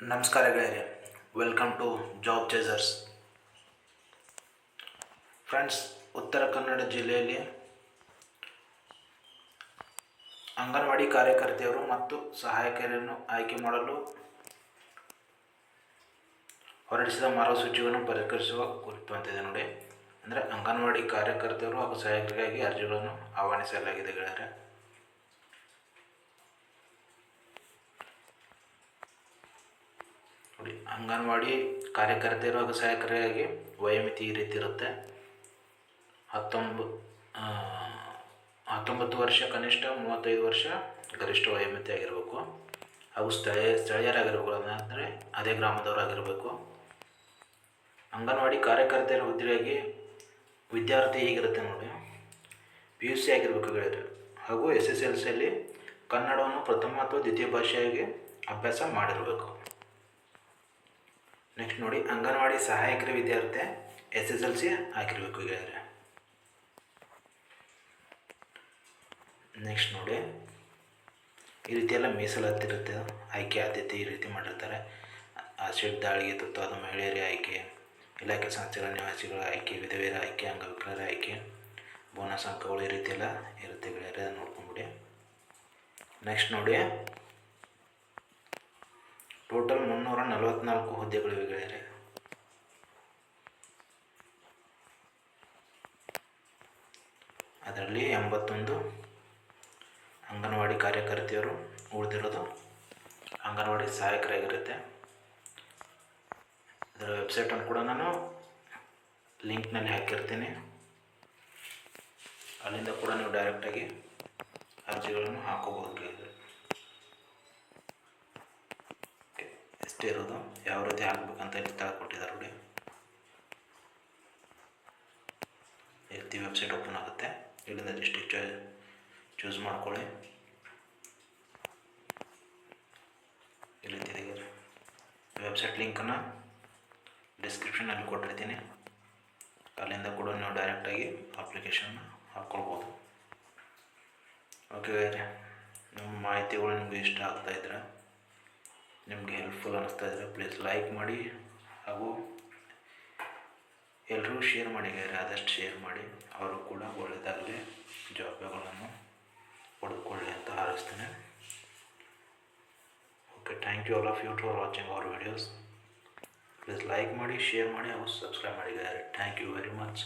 ನಮಸ್ಕಾರ ಗೆಳೆಯರೆ. Welcome to job chasers friends Uttara Kannada ಜಿಲ್ಲೆಯಲ್ಲಿ ಅಂಗನವಾಡಿ ಕಾರ್ಯಕರ್ತೆಯರು ಮತ್ತು ಸಹಾಯಕರನ್ನು ಆಯ್ಕೆ ಮಾಡಲು ಹೊರಡಿಸಿದ ಮಾರ್ಗಸೂಚಿಗಳನ್ನು ಪರಿಷ್ಕರಿಸುವ ಕುರಿತು ಅಂತಿದೆ ನೋಡಿ. ಅಂದರೆ ಅಂಗನವಾಡಿ ಕಾರ್ಯಕರ್ತೆಯರು ಹಾಗೂ ಸಹಾಯಕರಿಗಾಗಿ ಅರ್ಜಿಗಳನ್ನು ಆಹ್ವಾನಿಸಲಾಗಿದೆ ಗೆಳೆಯರೆ ನೋಡಿ ಅಂಗನವಾಡಿ ಕಾರ್ಯಕರ್ತೆಯರು ಹಾಗೂ ಸಹಾಯಕರಿಗಾಗಿ ವಯೋಮಿತಿ ಈ ರೀತಿ ಇರುತ್ತೆ. ಹತ್ತೊಂಬ ಹತ್ತೊಂಬತ್ತು ವರ್ಷ ಕನಿಷ್ಠ, ಮೂವತ್ತೈದು ವರ್ಷ ಗರಿಷ್ಠ ವಯೋಮಿತಿ ಆಗಿರಬೇಕು. ಹಾಗೂ ಸ್ಥಳೀಯ, ಸ್ಥಳೀಯರಾಗಿರ್ಬೇಕು ಅಂದರೆ ಅದೇ ಗ್ರಾಮದವರಾಗಿರಬೇಕು ಅಂಗನವಾಡಿ ಕಾರ್ಯಕರ್ತೆಯರ ಹುದ್ದೆಯಾಗಿ ವಿದ್ಯಾರ್ಥಿ ಹೇಗಿರುತ್ತೆ ನೋಡಿ. ಪಿ ಯು ಸಿ ಆಗಿರಬೇಕು ಗೆಳೆಯರೆ. ಹಾಗೂ ಎಸ್ ಎಸ್ ಎಲ್ ಸಿಯಲ್ಲಿ ಕನ್ನಡವನ್ನು ಪ್ರಥಮ ಅಥವಾ ದ್ವಿತೀಯ ಭಾಷೆಯಾಗಿ ಅಭ್ಯಾಸ ಮಾಡಿರಬೇಕು. ನೆಕ್ಸ್ಟ್ ನೋಡಿ, ಅಂಗನವಾಡಿ ಸಹಾಯಕರ ವಿದ್ಯಾರ್ಥಿ ಎಸ್ ಎಸ್ ಎಲ್ ಸಿ ಹಾಕಿರ್ಬೇಕು ಗೆಳೆಯರೆ ನೆಕ್ಸ್ಟ್ ನೋಡಿ, ಈ ರೀತಿ ಎಲ್ಲ ಮೀಸಲಾತಿರುತ್ತೆ. ಆಯ್ಕೆ, ಆದ್ಯತೆ ಈ ರೀತಿ ಮಾಡಿರ್ತಾರೆ. ಆಸಿಡ್ ದಾಳಿಗೆ ತುತ್ತಾದ ಮಹಿಳೆಯರ ಆಯ್ಕೆ, ಇಲಾಖೆ ಸಂಸ್ಥೆಗಳ ನಿವಾಸಿಗಳ ಆಯ್ಕೆ, ವಿಧವೆಯರ ಆಯ್ಕೆ, ಅಂಗವಿಕಲರ ಆಯ್ಕೆ, ಬೋನಸ್ ಅಂಕಗಳು ಈ ರೀತಿ ಎಲ್ಲ ಇರುತ್ತೆ ಗೆಳೆಯರೆ, ನೋಡ್ಕೊಂಬಿಡಿ. ನೆಕ್ಸ್ಟ್ ನೋಡಿ ಟೋಟಲ್ ಮುನ್ನೂರ ನಲವತ್ನಾಲ್ಕು ಹುದ್ದೆಗಳಿವೆ ಗೆಳೆಯರೆ. ಅದರಲ್ಲಿ ಎಂಬತ್ತೊಂದು ಅಂಗನವಾಡಿ ಕಾರ್ಯಕರ್ತೆಯರು ಉಳಿದಿರೋದು ಅಂಗನವಾಡಿ ಸಹಾಯಕರಾಗಿರುತ್ತೆ. ಅದರ ವೆಬ್ಸೈಟನ್ನು ಕೂಡ ನಾನು ಲಿಂಕ್ನಲ್ಲಿ ಹಾಕಿರ್ತೀನಿ. ಅಲ್ಲಿಂದ ಕೂಡ ನೀವು ಡೈರೆಕ್ಟಾಗಿ ಅರ್ಜಿಗಳನ್ನು ಹಾಕೋಬೋದು ಗೆಳೆಯರೆ ಎಷ್ಟೇ ಇರೋದು ಯಾವ ರೀತಿ ಹಾಕ್ಬೇಕಂತ ಇಲ್ಲಿ ತಾಳ್ ಕೊಟ್ಟಿದ್ದಾರೆ ನೋಡಿ. ರೀತಿ ವೆಬ್ಸೈಟ್ ಓಪನ್ ಆಗುತ್ತೆ. ಇಲ್ಲಿಂದ ಡಿಸ್ಟಿಕ್ ಚೂಸ್ ಮಾಡ್ಕೊಳ್ಳಿ. ಇದೆ. ವೆಬ್ಸೈಟ್ ಲಿಂಕನ್ನು ಡಿಸ್ಕ್ರಿಪ್ಷನಲ್ಲಿ ಕೊಟ್ಟಿರ್ತೀನಿ. ಅಲ್ಲಿಂದ ಕೂಡ ನೀವು ಡೈರೆಕ್ಟಾಗಿ ಅಪ್ಲಿಕೇಶನ್ನ ಹಾಕ್ಕೊಳ್ಬೋದು. ಓಕೆ ನಿಮ್ಮ ಮಾಹಿತಿಗಳು ನಿಮಗೆ ಇಷ್ಟ ಆಗ್ತಾ ಇದ್ರೆ ನಿಮಗೆ ಹೆಲ್ಪ್ಫುಲ್ ಅನ್ನಿಸ್ತಾ ಇದ್ದರೆ ಪ್ಲೀಸ್ ಲೈಕ್ ಮಾಡಿ ಹಾಗೂ ಎಲ್ಲರೂ ಶೇರ್ ಮಾಡಿ ಗೆಳೆಯರೆ ಆದಷ್ಟು ಶೇರ್ ಮಾಡಿ, ಅವರು ಕೂಡ ಒಳ್ಳೆಯದಾಗಲಿ ಜಾಬ್ಗಳನ್ನು ಪಡೆದುಕೊಳ್ಳಿ ಅಂತ ಹಾರೈಸ್ತೇನೆ. Okay thank you all of you for watching our videos please like ಮಾಡಿ ಶೇರ್ ಮಾಡಿ ಹಾಗೂ ಸಬ್ಸ್ಕ್ರೈಬ್ ಮಾಡಿ ಗೆಳೆಯರೆ ಥ್ಯಾಂಕ್ ಯು ವೆರಿ ಮಚ್